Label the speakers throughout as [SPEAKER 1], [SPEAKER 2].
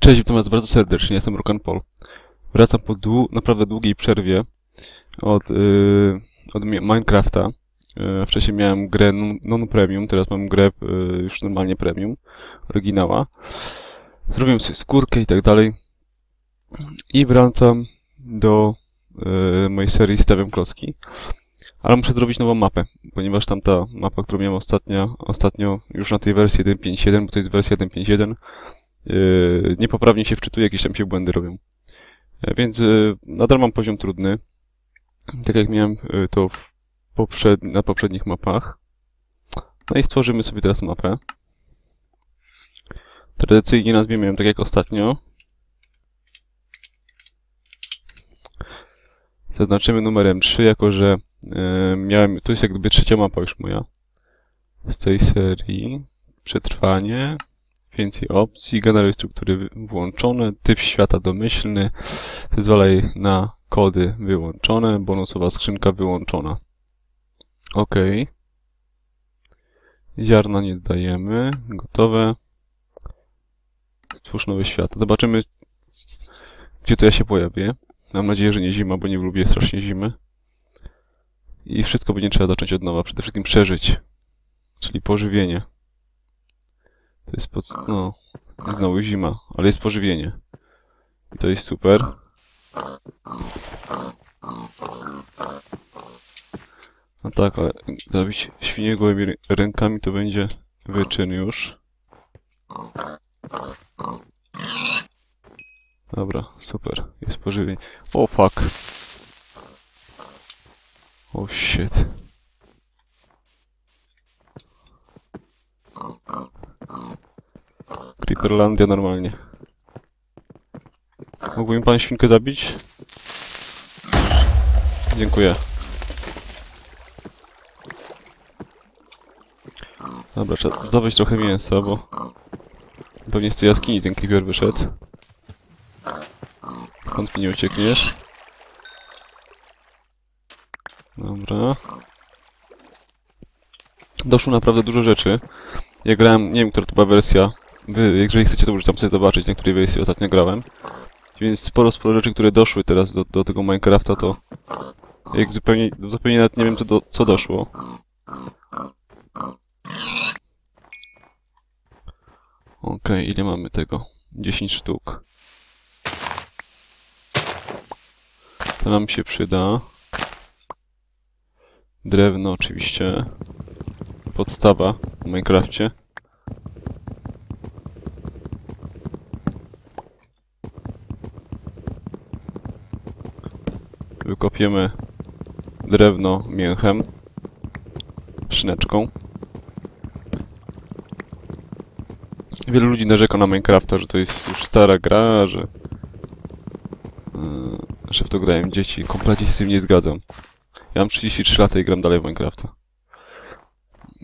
[SPEAKER 1] Cześć, witam was bardzo serdecznie, jestem Rokan Paul. Wracam po dłu naprawdę długiej przerwie od, yy, od Mi- Minecrafta. Yy, wcześniej miałem grę non- non-premium, teraz mam grę yy, już normalnie premium, oryginała. Zrobiłem sobie skórkę i tak dalej. I wracam do yy, mojej serii Stawiam Klocki. Ale muszę zrobić nową mapę, ponieważ tamta mapa, którą miałem ostatnio, ostatnio już na tej wersji 1.5.1, bo to jest wersja 1.5.1, yy, niepoprawnie się wczytuje, jakieś tam się błędy robią. E, Więc yy, nadal mam poziom trudny, tak jak miałem yy, to poprzed... na poprzednich mapach. No i stworzymy sobie teraz mapę. Tradycyjnie nazwiemy ją tak jak ostatnio. Zaznaczymy numerem 3, jako że miałem, to jest jak gdyby trzecia mapa już moja z tej serii. Przetrwanie, Więcej opcji, generuj struktury włączone, typ świata domyślny, zezwalaj na kody wyłączone, bonusowa skrzynka wyłączona. OK. Ziarna nie dodajemy, gotowe. Stwórz nowy świat. Zobaczymy, gdzie to ja się pojawię. Mam nadzieję, że nie zima, bo nie lubię strasznie zimy. I wszystko będzie trzeba zacząć od nowa. Przede wszystkim przeżyć, czyli pożywienie. To jest pod... no... Znowu zima, ale jest pożywienie. I to jest super. No tak, ale zabić świnię gołymi rę- rękami to będzie wyczyn już. Dobra, super. Jest pożywienie. O fuck. Oh shit. Creeperlandia normalnie. Mógłby mi pan świnkę zabić? Dziękuję. Dobra, trzeba zdobyć trochę mięsa, bo pewnie z tej jaskini ten creeper wyszedł. Skąd mi nie uciekniesz? Dobra. Doszło naprawdę dużo rzeczy. Ja grałem, nie wiem, która to była wersja. Wy, jeżeli chcecie, to możecie tam sobie zobaczyć, na której wersji ostatnio grałem. Więc sporo, sporo rzeczy, które doszły teraz do, do tego Minecrafta, to jak zupełnie, zupełnie nawet nie wiem, co, do, co doszło. Okej, ile mamy tego? 10 sztuk. To nam się przyda. Drewno oczywiście. Podstawa w Minecrafcie. Wykopiemy drewno mięchem, szyneczką. Wielu ludzi narzeka na Minecrafta, że to jest już stara gra, że, yy, że w to grają dzieci. Kompletnie się z tym nie zgadzam. Ja mam 33 lata i gram dalej w Minecrafta.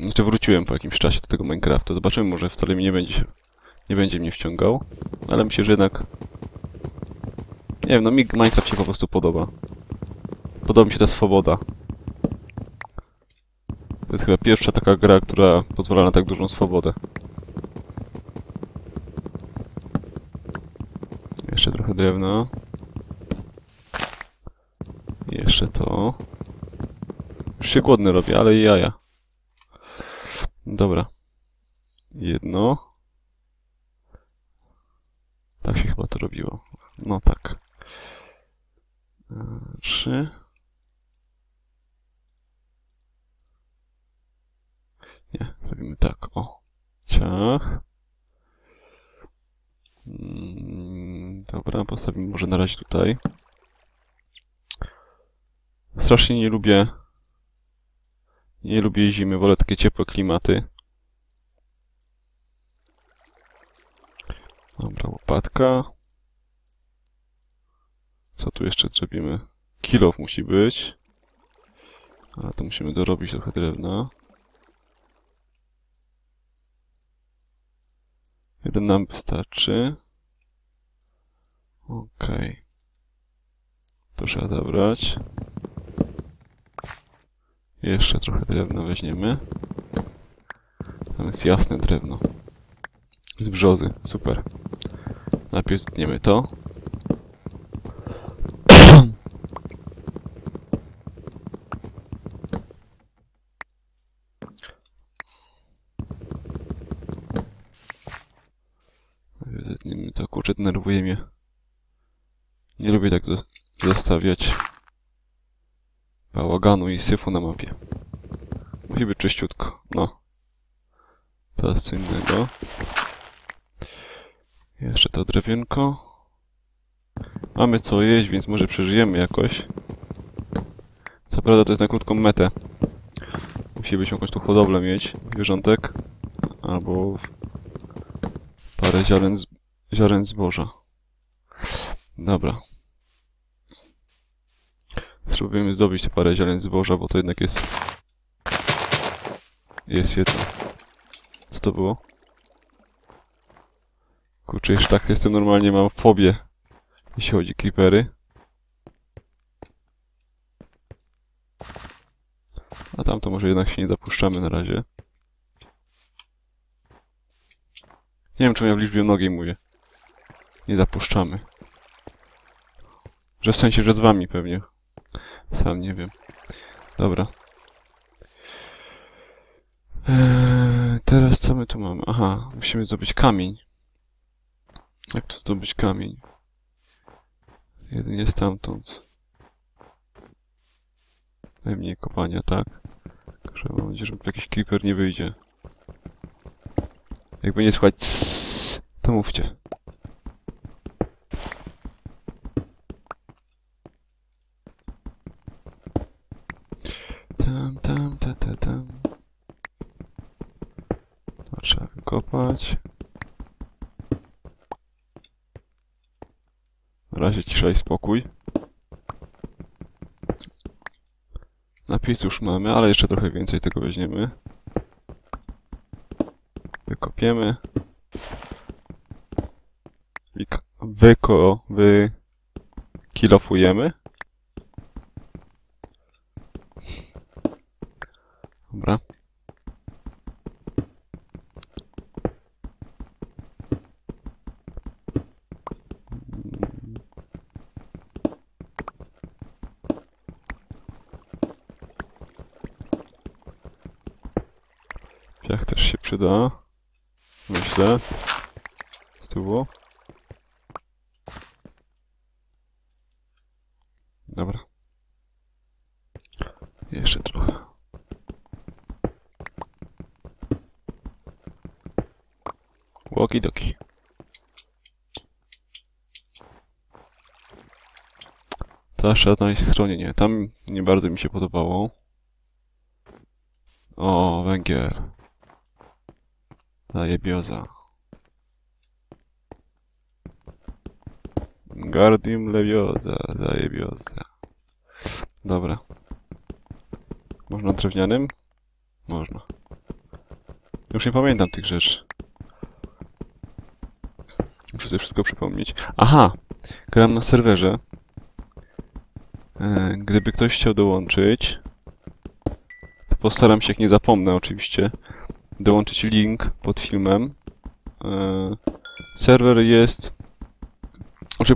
[SPEAKER 1] Jeszcze wróciłem po jakimś czasie do tego Minecrafta. Zobaczymy, może wcale mi nie będzie, nie będzie mnie wciągał. Ale myślę, że jednak... Nie wiem, no mi Minecraft się po prostu podoba. Podoba mi się ta swoboda. To jest chyba pierwsza taka gra, która pozwala na tak dużą swobodę. Jeszcze trochę drewna. Jeszcze to. Już się głodny robię, ale i jaja. Dobra. Jedno. Tak się chyba to robiło. No tak. E, Trzy. Nie, robimy tak. O. Ciach. Mm, Dobra, postawimy może na razie tutaj. Strasznie nie lubię. Nie lubię zimy, wolę takie ciepłe klimaty. Dobra, łopatka. Co tu jeszcze zrobimy? Kilof musi być. Ale to musimy dorobić trochę drewna. Jeden nam wystarczy. Okej. To trzeba zabrać. Jeszcze trochę drewna weźmiemy. Tam jest jasne drewno. Z brzozy, super. Najpierw zetniemy to. Najpierw Zetniemy to, kurczę, denerwuje mnie. Nie lubię tak zo- zostawiać bałaganu i syfu na mapie. Musi być czyściutko. No. Teraz co innego. Jeszcze to drewienko. Mamy co jeść, więc może przeżyjemy jakoś. Co prawda to jest na krótką metę. Musielibyśmy jakąś tu hodowlę mieć, zwierzątek. Albo parę ziaren, z... ziaren zboża. Dobra. Spróbujemy zdobyć te parę ziaren zboża, bo to jednak jest... Jest jedno. Co to było? Kurczę, już tak jestem normalnie, mam fobię, jeśli chodzi o creepery. A tam to może jednak się nie dopuszczamy na razie. Nie wiem, czemu ja w liczbie mnogiej mówię. Nie dopuszczamy. Że w sensie, że z wami pewnie. Sam nie wiem. Dobra. Eee, teraz co my tu mamy? Aha, musimy zdobyć kamień. Jak tu zdobyć kamień? Jedynie stamtąd. Najmniej kopania, tak? Także mam nadzieję, jakiś creeper nie wyjdzie. Jakby nie słuchać to mówcie. Tam, tam, ta, ta, tam. To trzeba wykopać. Na razie cisza i spokój. Napis już mamy, ale jeszcze trochę więcej tego weźmiemy. Wykopiemy. Wyko... Wy... Kilofujemy. Dobra. Piach przyda. Myślę. Z tyłu. Dobra. Jeszcze trochę. Łoki-doki. Ta trzeba znaleźć schronienie. Tam nie bardzo mi się podobało. O, węgiel. Zajebioza. Gardium leviosa, zajebioza. Dobra. Można drewnianym? Można. Już nie pamiętam tych rzeczy. Muszę sobie wszystko przypomnieć. Aha! Gram na serwerze. E, Gdyby ktoś chciał dołączyć, postaram się, jak nie zapomnę oczywiście, dołączyć link pod filmem. E, Serwer jest... Znaczy,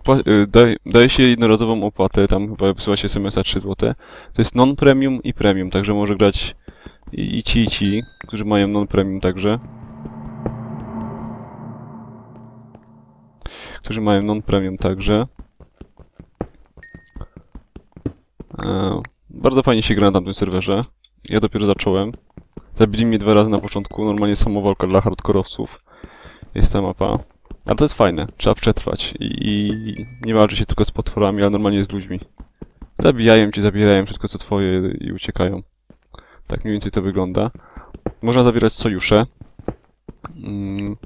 [SPEAKER 1] daje się jednorazową opłatę, tam chyba wysyła się SMS-a 3 zł. To jest non-premium i premium, także może grać i, i ci, i ci, którzy mają non-premium także. Którzy mają non-premium także. E, bardzo fajnie się gra na tamtym serwerze. Ja dopiero zacząłem. Zabili mnie dwa razy na początku, normalnie samowolka dla hardkorowców. Jest ta mapa. Ale to jest fajne, trzeba przetrwać. I, i nie walczy się tylko z potworami, ale normalnie z ludźmi. Zabijają cię, zabierają wszystko co twoje i uciekają. Tak mniej więcej to wygląda. Można zawierać sojusze. Mm.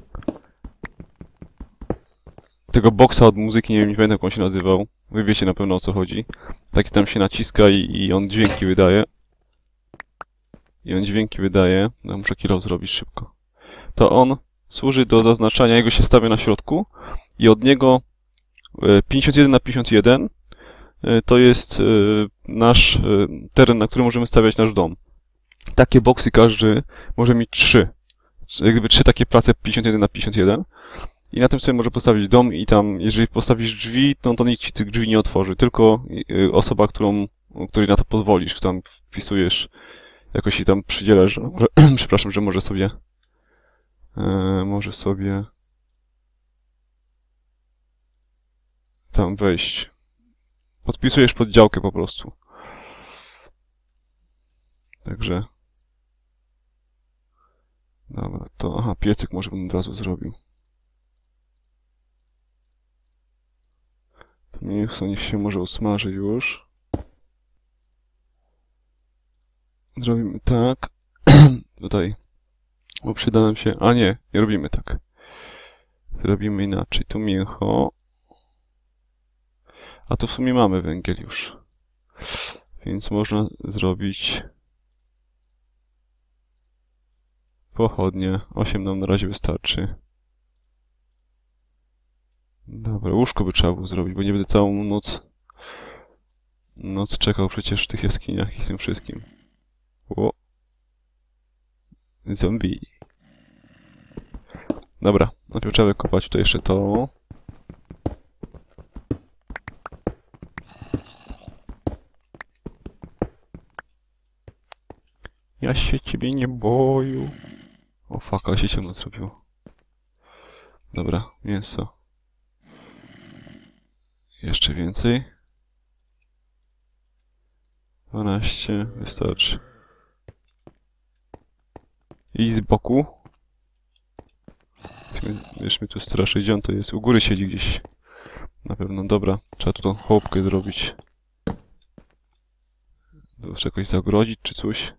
[SPEAKER 1] Tego boksa od muzyki, nie wiem, nie pamiętam jak on się nazywał. Wy wiecie na pewno o co chodzi. Taki tam się naciska i, i on dźwięki wydaje. I on dźwięki wydaje. No, muszę kilo zrobić szybko. To on służy do zaznaczania, jego się stawia na środku i od niego e, 51 na 51 e, to jest e, nasz e, teren, na którym możemy stawiać nasz dom. Takie boksy każdy może mieć trzy. jak gdyby trzy takie place 51 na 51 i na tym sobie może postawić dom i tam, jeżeli postawisz drzwi, no to nikt ci tych drzwi nie otworzy, tylko osoba, którą, której na to pozwolisz, tam wpisujesz, jakoś i tam przydzielasz, że może, przepraszam, że może sobie, e, może sobie tam wejść. Podpisujesz pod działkę po prostu. Także. Dobra, to. Aha, piecyk może bym od razu zrobił. To niech się może usmaży już. Zrobimy tak. Tutaj. Bo przyda nam się. A nie, nie robimy tak. Zrobimy inaczej. Tu mięcho. A tu w sumie mamy węgiel już. Więc można zrobić pochodnie. 8 nam na razie wystarczy. Dobra, łóżko by trzeba było zrobić, bo nie będę całą noc noc czekał przecież w tych jaskiniach i z tym wszystkim. O. Zombie. Dobra, najpierw trzeba wykopać tutaj jeszcze to. Ja się ciebie nie boję. O fuck, ale się ciemno zrobiło. Dobra, mięso. Jeszcze więcej. 12, wystarczy. I z boku. Wiesz, mnie tu straszy, gdzie on to jest? U góry siedzi gdzieś. Na pewno, dobra. Trzeba tu tą chłopkę zrobić. Czegoś zagrodzić, czy coś?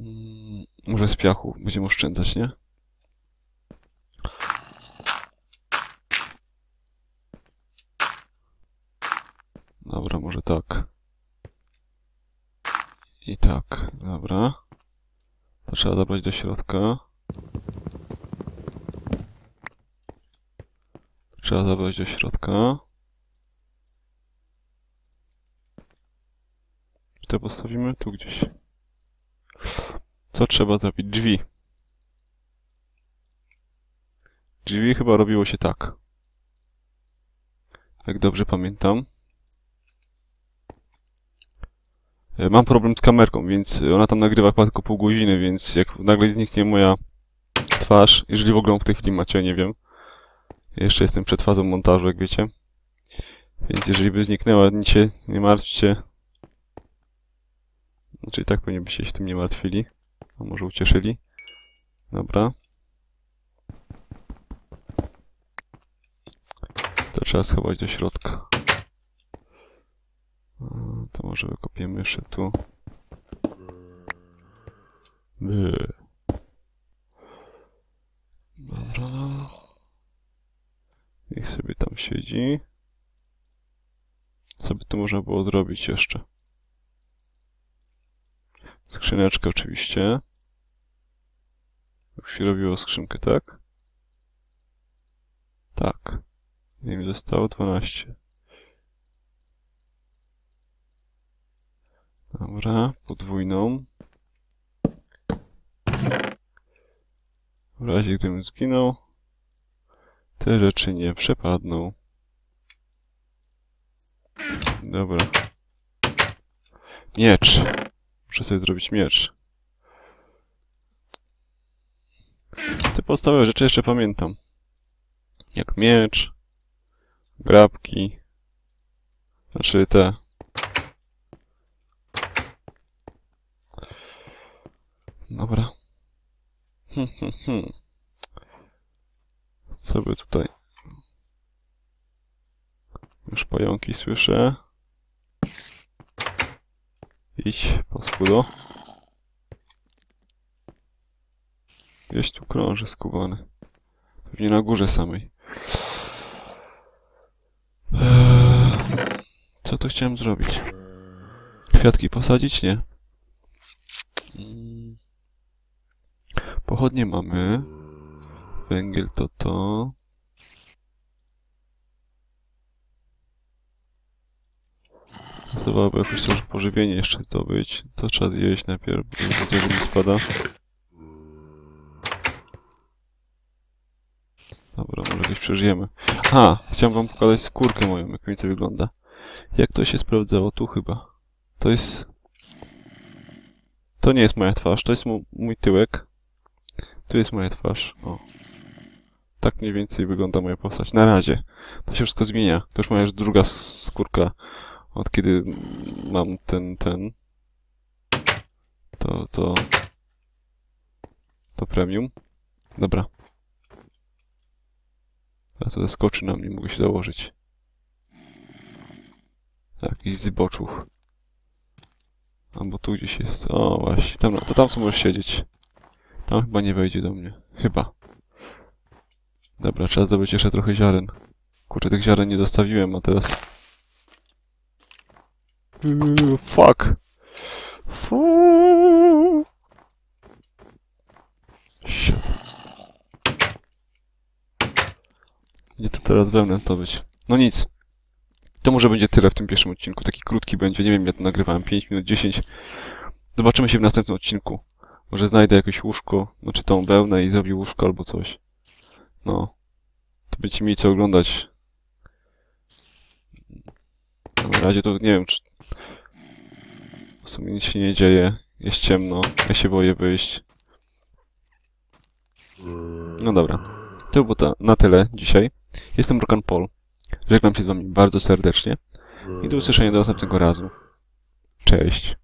[SPEAKER 1] Mm, może z piachu będziemy oszczędzać, nie? Dobra, może tak. I tak, dobra. To trzeba zabrać do środka. To trzeba zabrać do środka. To postawimy tu gdzieś. Co trzeba zrobić? Drzwi. Drzwi chyba robiło się tak. Jak dobrze pamiętam. E, Mam problem z kamerką, więc ona tam nagrywa tylko pół godziny, więc jak nagle zniknie moja twarz, jeżeli w ogóle w tej chwili macie, nie wiem. Jeszcze jestem przed fazą montażu, jak wiecie. Więc jeżeli by zniknęła, nic się nie martwcie. Znaczy tak pewnie byście się tym nie martwili. A może ucieszyli. Dobra. To trzeba schować do środka. A, To może wykopiemy jeszcze tu. By. Dobra. Niech sobie tam siedzi. Co by tu można było zrobić jeszcze? Skrzyneczkę oczywiście. Już się robiło skrzynkę, tak? Tak. Nie mi zostało 12. Dobra, podwójną. W razie gdybym zginął, te rzeczy nie przepadną. Dobra. Miecz. Muszę sobie zrobić miecz. Te podstawowe rzeczy jeszcze pamiętam. Jak miecz, grabki, znaczy te. Dobra. Hm, hm, hm. Co by tutaj? Już pająki słyszę. Idź, paskudo. Gdzieś tu krąży skubany. Pewnie na górze samej. Eee, co to chciałem zrobić? Kwiatki posadzić? Nie. Pochodnie mamy. Węgiel to to. Pasowałoby jakoś to pożywienie jeszcze zdobyć. To trzeba zjeść najpierw, bo to mi spada. Dobra, może gdzieś przeżyjemy. Ha! Chciałem wam pokazać skórkę moją, jak mi to wygląda. Jak to się sprawdzało? Tu chyba. To jest... To nie jest moja twarz, to jest mój tyłek. Tu jest moja twarz. O. Tak mniej więcej wygląda moja postać. Na razie. To się wszystko zmienia. To już moja już druga skórka. Od kiedy mam ten, ten... To, to... To premium. Dobra. Teraz to zaskoczy na mnie, mogę się założyć. Jakiś zboczuch. Albo tu gdzieś jest. O, właśnie. Tam, to tam co możesz siedzieć. Tam chyba nie wejdzie do mnie. Chyba. Dobra, trzeba zdobyć jeszcze trochę ziaren. Kurczę, tych ziaren nie dostawiłem, a teraz... Fuck. Gdzie to teraz wełnę zdobyć? No nic. To może będzie tyle w tym pierwszym odcinku. Taki krótki będzie. Nie wiem, ja to nagrywałem. 5 minut, 10. Zobaczymy się w następnym odcinku. Może znajdę jakieś łóżko, znaczy tą wełnę i zrobię łóżko albo coś. No. To będziecie mieli co oglądać. Na razie to nie wiem, czy... W sumie nic się nie dzieje. Jest ciemno. Ja się boję wyjść. No dobra. To było na tyle dzisiaj. Jestem Rokan Paul. Żegnam się z wami bardzo serdecznie. I do usłyszenia do następnego razu. Cześć.